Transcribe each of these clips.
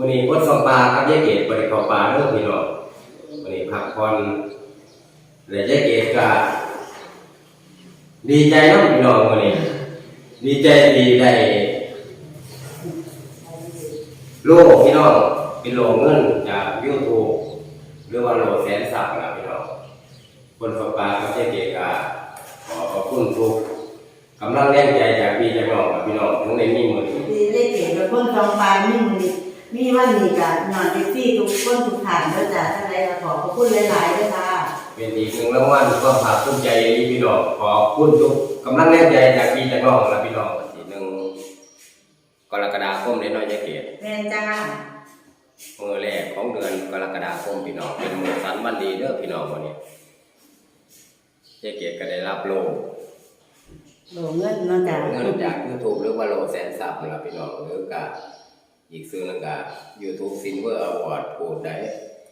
มื้อนี้พดสปาครับยายเกดบ่ได้เข้าปลาเด้อพี่น้องมื้อนี้พักผ่อนและยายเกดก็ดีใจเนาะพี่น้องมื้อนี้ดีใจดีได้โลพี่น้องเป็นโลเงินจาก YouTube หรือว่าโลแสนสับนะพี่น้องคนสปาครับยายเกดก็ขอขอบคุณทุกกำลังแรงใจจากพี่จากน้องครับพี่น้องทั้งในมีมือดีได้เก่งกับคนสองปลายมีมือนี้ มีวันนี้กันนอนที่ที่ทุกคนทุกฐานก็จะท่านใดก็ขอขอบคุณหลายๆด้วยค่ะ เป็นอีกหนึ่งรางวัลก็ภาคภูมิใจที่พี่น้องขอบคุณทุกกำลังแรงใจจากพี่จากน้องและพี่น้องทีหนึ่งกรกฎาคมเล็กน้อยยายเกศแม่นจ้ามือแรกของเดือนกรกฎาคมพี่น้องเป็นมือสันวันดีเด้อพี่น้องวันนี้ยายเกศก็ได้รับโลโหลเงินเนาะจ้าเงินจากยูทูบหรือว่าโลแสนซับนะครับพี่น้องหรือก็ อีกซื้อหนึงก็ยูทูบซินเวอร์อวอร์ดพูดได้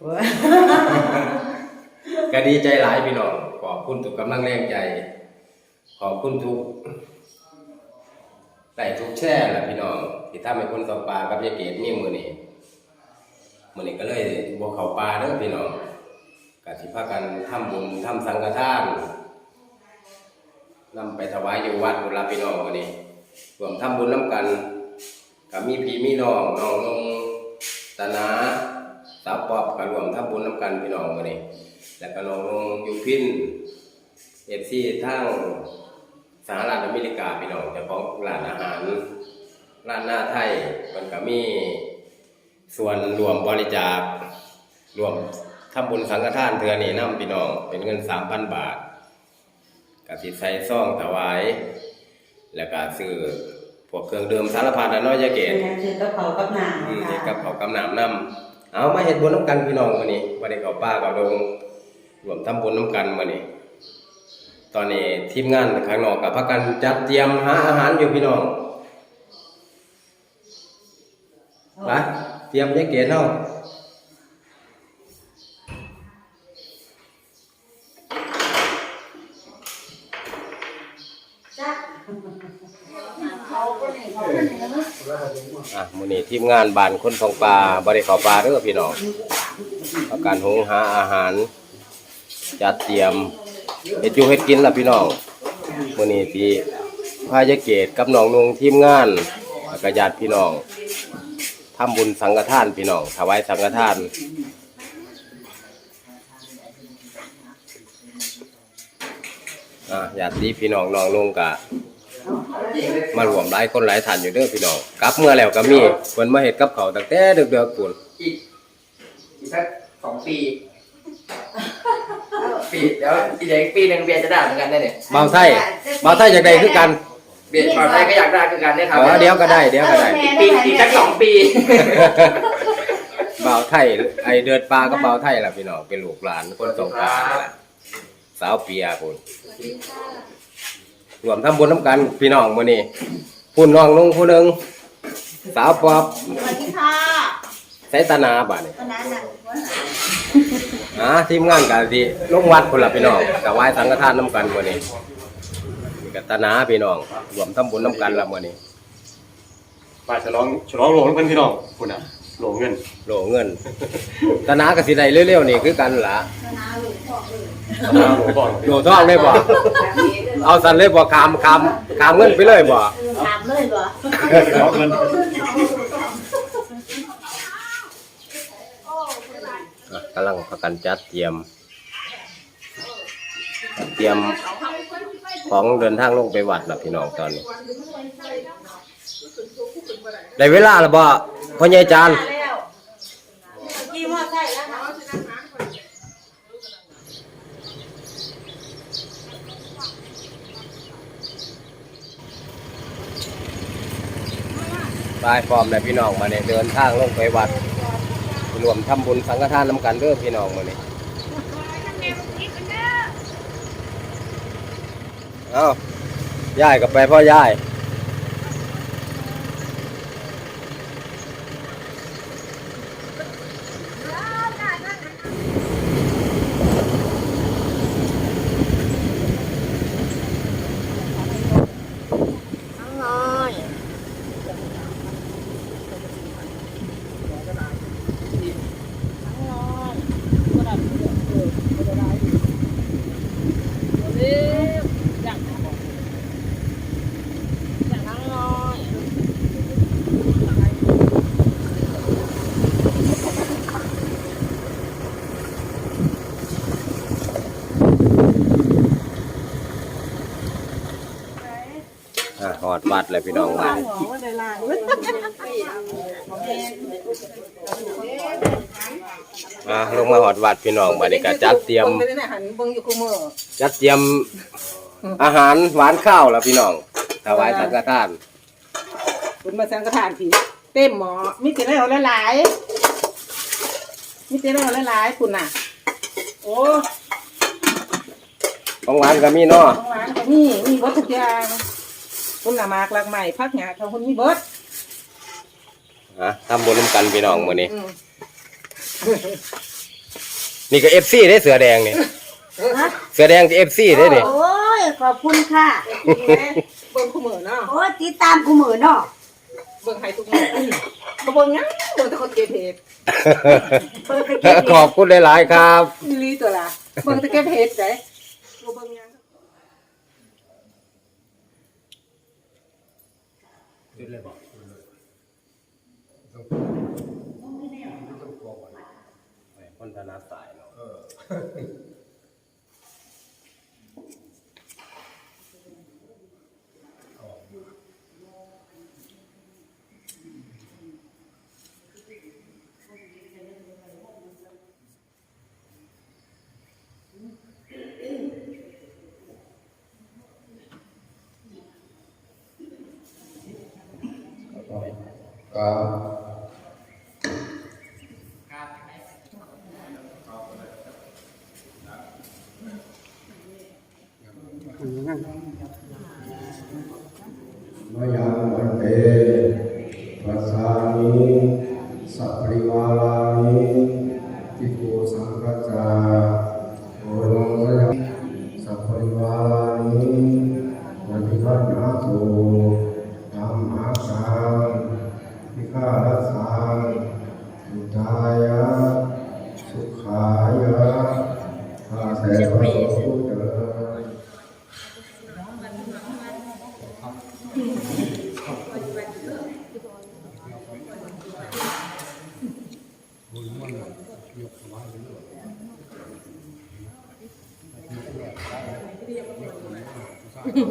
โอ้ยก็ดีใจหลายพี่น้อง ขอบคุณทุกกำลังแรงใจ ขอบคุณทุกแต่ทุกแช่แหละพี่น้อง ที่ทำให้คนสอบปลากับยายเกดมีมือนี้มือนี้ก็เลยบวเขาปลาเด้อพี่น้องกสิพากันทำบุญทำสังฆทานนำไปถวายอยู่วัดบุรีพี่น้องวันนี้รวมทำบุญน้ำกัน กับมีพี่มีน้องน้องนงตนาสาวปอบกับรวมทำบุญน้ำกันพี่น้องวันนี้แล้วก็น้องนงยูพินเอฟซีทั้งสหรัฐอเมริกาพี่น้องจ้าของร้านอาหารร้านหน้าไทยมันก็มีส่วนรวมบริจาครวมทำบุญสังฆทานเทือนี้นํพี่น้อง เป็นเงินสามพันบาทกับสิใส่ซ่องถวาย แล้วก็ซื้อ พวกเครื่องดื่มสารพัดนะเน้อยยาเกเป็ตนงานคือกับเขากับหนังอืมค่ะเฮ็ดกับเขาวกำน้ำนำเอามาเฮ็ดบุญน้ำกันพี่น้องมื้อนี้บ่ได้เข้าป่าเข้าดงรวมทำบุญน้ำกันมื้อนี้ ตอนนี้ทีมงานข้างนอกกับพากันจัดเตรียมหาอาหารอยู่พี่น้องไปเตรียมยายเกศเฮาจ้า อะมื้อนี้ทีมงานบ้านคนของปลาบ่ได้เข้าป่าเด้อพี่น้องพากันหุงหาอาหาร จัดเตรียมเฮ็ดอยู่เฮ็ดกินล่ะพี่น้องมื้อนี้ที่พายายเกศกับน้องนุงทีมงานแล้วก็ญาติพี่น้องทำบุญสังฆทานพี่น้องถวายสังฆทานอะญาติพี่น้องน้องนุงกะ มารวมหลายคนหลายท่านอยู่เด้อพี่น้องกลับเมื่อแล้วก็มีเพิ่นมาเฮ็ดกับเขาวตั้งแต่ดึกๆพุ่นอีกอีกสักสองปี ปีเดี๋ยวอีกเดี๋ยวอีกปีหนึ่งเบียร์จะได้เหมือนกันได้เนี่ยบ่าวไทยบ่าวไทยอยากได้คือกันเบียร์ปลอดภัยก็อยากได้คือกันได้ครัเออเดี๋ยวก็ได้เดี๋ยวก็ได้ อีกปีอีกสักสองปี บ่าวไทยไอเดินป่าก็บ่าวไทยล่ะพี่น้องเป็นลูกหลานคนสงขลานี่ล่ะสาวเปียพุ่น รวมทำบุญน้ำกันพี่น้องมื้อนี้พุ่นน้องนุงผู้หนึงสาวปอบสวัสดีค่ะไสตนาบาดนี้ตอนนั้นน่ะอ่าทีมงานกันที่ลงวัดคนละพี่น้องกับไหว้สังฆทานน้ำกันวันนี้มีกัตนาพี่น้องรวมทำบุญน้ำกันละวันนี้ มาฉลองฉลองโลงเพิ่นพี่น้องคุณน่ะ โลงเงินโหลเงินตนากับสิได้เร็วๆนี่คือกันล่ะโลบ่อนโหลทองได้บ่เอาสันเลยบ่คามคามคามเงินไปเลยบ่ถามเลยบ่ฉลองเงินอะกำลังพากันจัดเตรียม เตรียมของเดินทางลงไปวัดล่ะพี่น้องตอนนี้ ได้เวลาแล้วบ่ พ่อใหญ่จานแล้วกี่มอไซค์แล้วค่ะตายพร้อมแล้วพี่น้องมาเนี่ยเดินทางลงไปวัดรวมทำบุญสังฆทานน้ำกันเด้อพี่น้องมาเนี่ยเอาย่ายกับไปพ่อย่าย อ่ะหอดวัดเลยพี่น้องมาอะลงมาหอดวัดพี่น้องมานี่ก็จัดเตรียมเบิ่งได้หันเบิ่งอยู่คู่มือจัดเตรียมอาหารหวานข้าวแล้วพี่น้องถวายสังฆทานคุณมาสังกทานผีเต็มหมอมีแต่แล้วหลายๆมีแต่แล้วหลายๆคุณน่ะ โอ้ของหวานก็มีเนาะของหวานก็มีมีเบิดทุกอย่าง คุณน่ะมากหลากใหม่พักหยาของคุณมีเบิดฮะทำบุญร่วมกันพี่น้องมื้อนี้อืมนี่ก็ FC ได้เสือแดงนี่ ฮะเสือแดงที่ FC ได้นี่ โอ้ย ขอบคุณค่ะ เบิ่งคู่มือเนาะโอ้ยติดตามกูมือเนาะเบิ่งให้ทุกมื้อบ่เบิ่งหยังเบิ่งแต่คนเก็บเห็ดเปิดไปเก็บขอบคุณหลาย ๆ ครับ อีหลีตัวละเบิ่งแต่เก็บเห็ดได้บ่เบิ่งหยังคนถนัดสายเนาะม อ่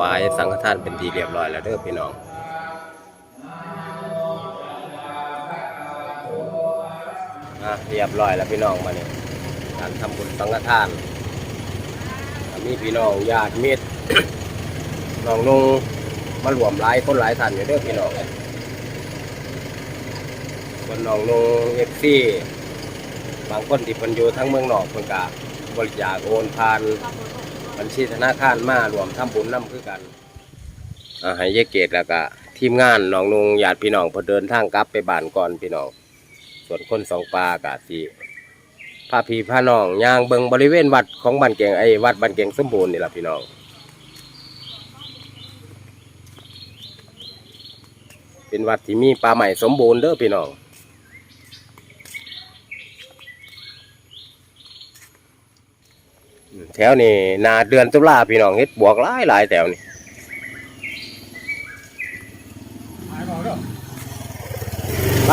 วายสังฆทานเป็นทีเรียบร้อยแล้วเด้อพี่น้องอะเรียบร้อยแล้วพี่น้องมาเนี่ยการทำบุญสังฆทานมีพี่น้องญาติมิตรน้องนุ่งมารวมหลายคนหลายท่านอยู่เด้อพี่น้องคนน้องนุ่งเอฟซีบางคนที่เพิ่นอยู่ทั้งเมืองนอกเพิ่นก็บริจาคโอนผ่าน บัญชีธนาคารมารวมทำบุญนํคือกันอ่าให้ยายเกตแล้วก็ทีมงานน้องนุงญาติพี่น้องพอเดินทางกลับไปบ้านก่อนพี่น้องส่วนคนสองปลากะสิพาพี่พาน้องย่างเบิงบริเวณวัดของบ้านเก่งไอ้วัดบ้านเก่งสมบูรณ์นี่แหละพี่น้องเป็นวัดที่มีป่าใหม่สมบูรณ์เด้อพี่น้อง แถวนี้นาเดือนตุลาพี่น้องเฮ็ดบวกหลายหลายแถวนี่ไป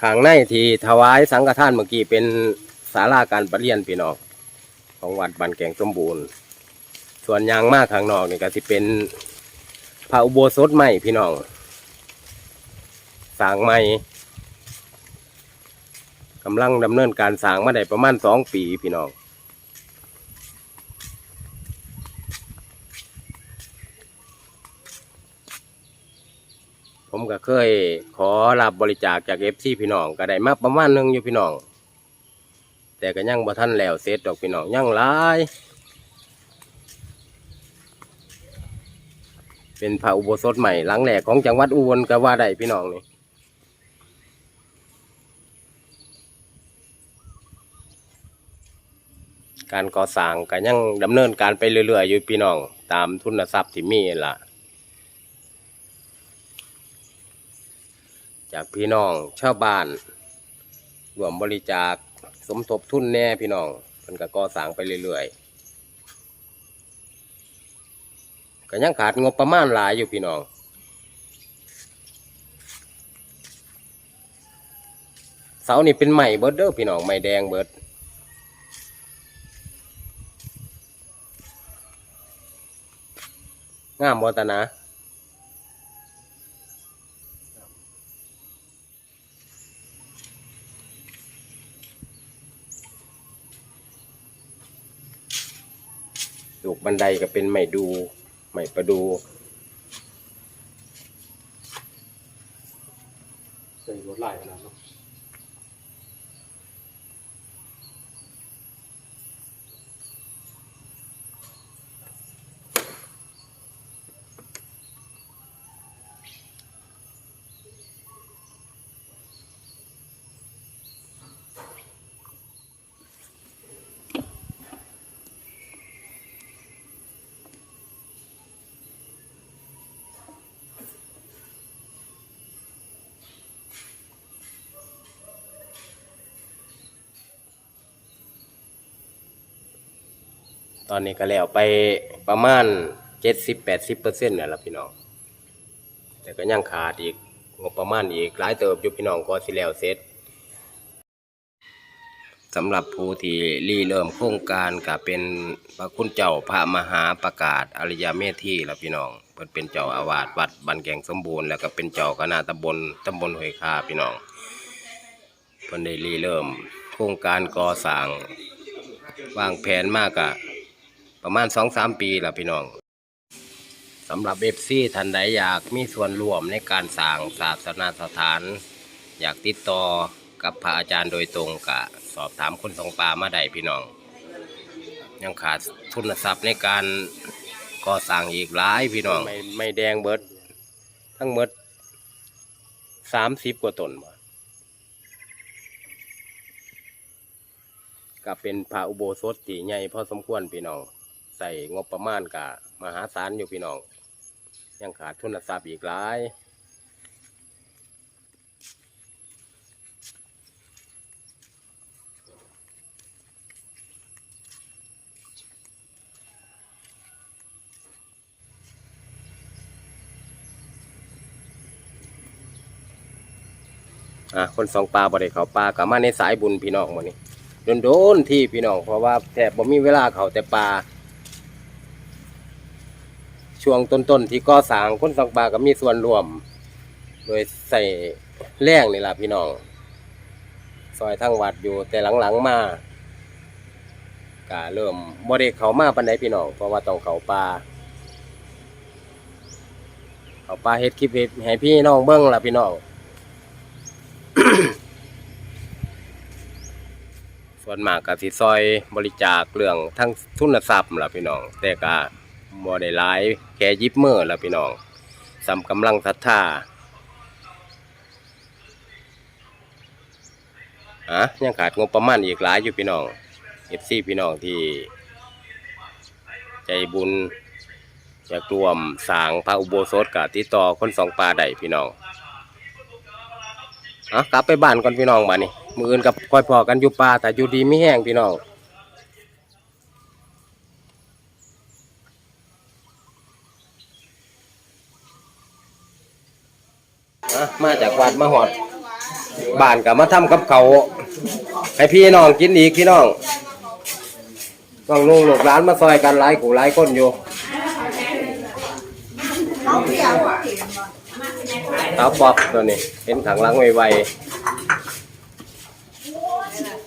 ข้างในที่ถวายสังฆทานเมื่อกี้เป็นศาลาการประเรียนพี่น้องของวัดบันแกงสมบูรณ์ ส่วนยางมากข้างนอกนี่ก็สิเป็น ระอุโบสถใหม่พี่น้องสร้างใหม่กำลังดำเนินการสร้างมาได้ประมาณสองปีพี่น้องผมก็เคยขอรับบริจาคจากเอฟซีพี่น้องก็ได้มาประมาณหนึงอยู่พี่น้อง แต่ก็ยังบ่ทันแล้วเสร็จดอกพี่น้องยังหลาย เป็นพระอุโบสถใหม่หลังแหลกของจังหวัดอุบลก็ว่าได้พี่น้องนี่การก่อสร้างก็ยังดำเนินการไปเรื่อยๆอยู่พี่น้องตามทุนทรัพย์ที่มีล่ะ จากพี่น้องชาวบ้านรวมบริจาคสมทบทุนแน่พี่น้องมันก็ก่อสร้างไปเรื่อยๆ ก็ยังขาดงบประมาณหลายอยู่พี่น้องเสานี่เป็นใหม่เบิดเด้อพี่น้องใหม่แดงเบิดงามบ่ตานะลูกบันไดก็เป็นไม้ดู ไม่ประดู ใส่รถไล่ขนาดเนาะ ตอนนี้ก็แล้วไปประมาณเจ็ดสิบแปดสิบเปอร์เซ็นต์นี่นแหละพี่น้อง แต่ก็ยังขาดอีกงบประมาณอีกหลายเติบอยู่พี่น้องก็สิแล้วเสร็จสำหรับผู้ที่รีเริ่มโครงการก็เป็นพระคุณเจ้าพระมหาประกาศอริยเมธีละพี่น้องเพิ่นเป็นเจ้าอาวาสวัดบันแกงสมบูรณ์แล้วก็เป็นเจ้าคณะตำบลตำบลห้วยคาพี่น้องเพิ่นได้รีเริ่มโครงการก่อสร้างวางแผนมากอะ ประมาณสองสามปีแล้วพี่น้องสำหรับเอฟซีท่านใดอยากมีส่วนร่วมในการสร้างศาสนาสถาน อยากติดต่อกับพระอาจารย์โดยตรงกะสอบถามคนสองปลามาได้พี่น้อง ยังขาดทุนทรัพย์ในการก่อสร้างอีกหลายพี่น้องไม่ไม่แดงเบิด ทั้งหมดสามสิบกว่าตนบ่ก็เป็นพระอุโบสถที่ใหญ่พอสมควรพี่น้อง ใส่งบประมาณกะมหาศาลอยู่พี่น้อง ยังขาดทุนทรัพย์อีกหลายอะคนสองปลาบ่ได้เขาปลากับมาในสายบุญพี่น้องวันนี้โดนๆที่พี่น้องเพราะว่าแทบบ่มีเวลาเขาแต่ปลา ช่วงต้นๆที่ก่อสร้างคนสองปาก็มีส่วนร่วม โดยใส่แรงนี่ล่ะพี่น้อง ซอยทั้งวัดอยู่แต่หลังๆมาก็เริ่มบ่ได้เขามาปานใดพี่น้องเพราะว่าต้องเขาปลาเขาปลาเฮ็ดคลิปเฮ็ดให้พี่น้องเบิ่งล่ะพี่น้องส่วนมากกับสิซอยบริจาคเรื่องทั้งทุนทรัพย์ล่ะพี่น้อง แต่ก็ บ่ได้หลายแค่ยิบมือแล่ะพี่น้องสำกำลังศรัทธาอะยังขาดงบประมาณอีกหลายอยู่พี่น้อง FC พี่น้องที่ ใจบุญอยากรวมสางพระอุโบสถกับติดต่อคนสองปลาได้พี่น้องอะกลับไปบ้านก่อนพี่น้องบ้านนี้มืออื่นกับคอยพอกันอยู่ป่าแต่อยู่ดีไม่แห้งพี่น้อง อะมาจากวัดมาหอดบ้านกับมาทำกับเขาวให้พี่น้องกินอีกพี่น้องน้องลุงลูกหลานมาซอยกันหลายกูหลายคนอยู่ตาป๊อปตัวนี้เห็นถังล้างไวๆ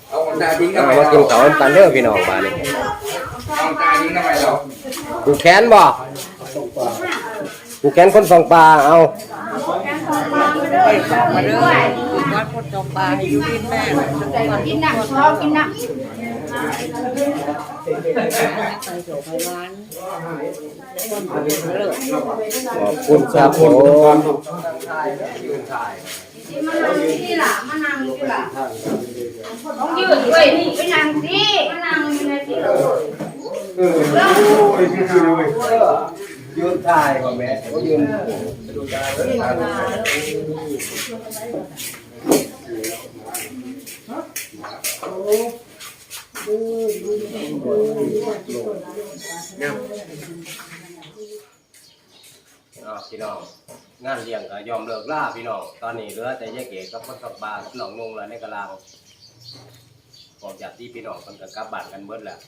เอาดาทิ้งเอาทำไมากินข้าวน้ำกันเด้อพี่น้องบ้านนี้เอาดาทิ้งทำไมเรากูแขนบ่กูแขนคนสองปลาเอา ไปเข้ามาเรื่อยวัดพุทธบาอยู่ที่แม่กินหนักชอบกินหนักไปโสภาร้านคนไปเลิกขอบคุณครับผมมานั่งที่ล่ะมานั่งที่ล่ะต้องยืดเว้ยนี่ไปนั่งสิมานั่งอยู่ในสิเออโอ้ยคือเลย ยืนทายก่อนแม่ก็ยืนดูตาเลยอ่าพี่น้องงานเลี้ยงก็ยอมเลิกล่าพี่น้องตอนนี้เหลือแต่ยายเก๋กับคนกับบากับน้องนุ่งแล้วในกะลางออกจากที่พี่น้องคนกับกลับบ้านกันเบิดแล้ว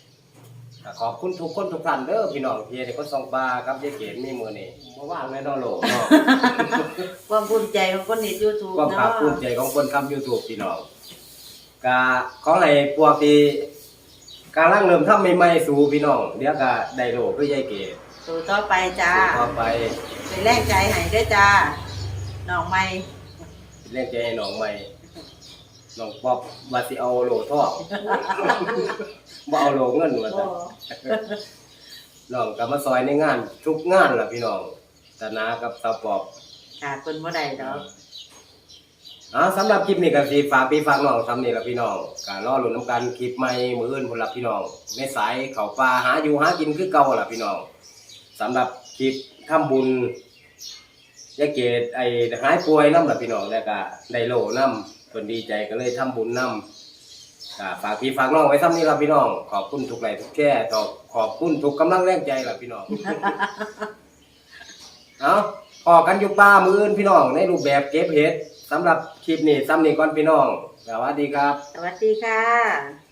ก็ขอบคุณทุกคนทุกท่านเด้อพี่น้องที่ได้คนส่องบากับยายเก๋มีมือนี่เมื่อวานแม่น้องโลกเนาะ ความภูมิใจของคนในยูทูบความภาคเนาะภูมิใจของคนทำ YouTube พี่น้องก็ขอให้พวกที่กำลังเริ่มทำใหม่ๆสู่พี่น้องเดี๋ยวก็ได้โลคือยายเก๋สู่ต่อไปจ้าต่อไปเป็นแรงใจให้ด้วยจ้าน้องใหม่เล่นใจให้น้องใหม่น้องป๊อบว่าสิเอาโลทอง บ่เอาโลเงินว่าซั่นน้องก็มาซอยในงาน ทุกงานล่ะพี่น้องตนากับสาวปอบขาดคนบ่ได้ดอกอ่าสำหรับคลิปนี้ก็สิฝากพี่ฝากน้องทำนี่ล่ะพี่น้องก็รอลุ้นนํกันคลิปใหม่มื้ออื่นพุ่นล่ะพี่น้องในสายเข้าป่าหาอยู่หากินคือเก่าล่ะพี่น้องสำหรับคลิปทำบุญยายเกดไอ้หายป่วยนำล่ะพี่น้องแล้วก็ได้โลนำเพิ่นดีใจก็เลยทำบุญนำ ฝากพี่ฝากน้องไว้ซ้ำนี้ล่ะพี่น้อง ขอบคุณทุกไลค์ทุกแช่ต่อขอบคุณทุกกำลังแรงใจล่ะพี่น้อง เอาพอกันอยู่ป่ามืออื่นพี่น้อง ในรูปแบบเก็บเห็ดสำหรับคลิปนี้ซ้ำนี้ก่อนพี่น้องสวัสดีครับ สวัสดีค่ะ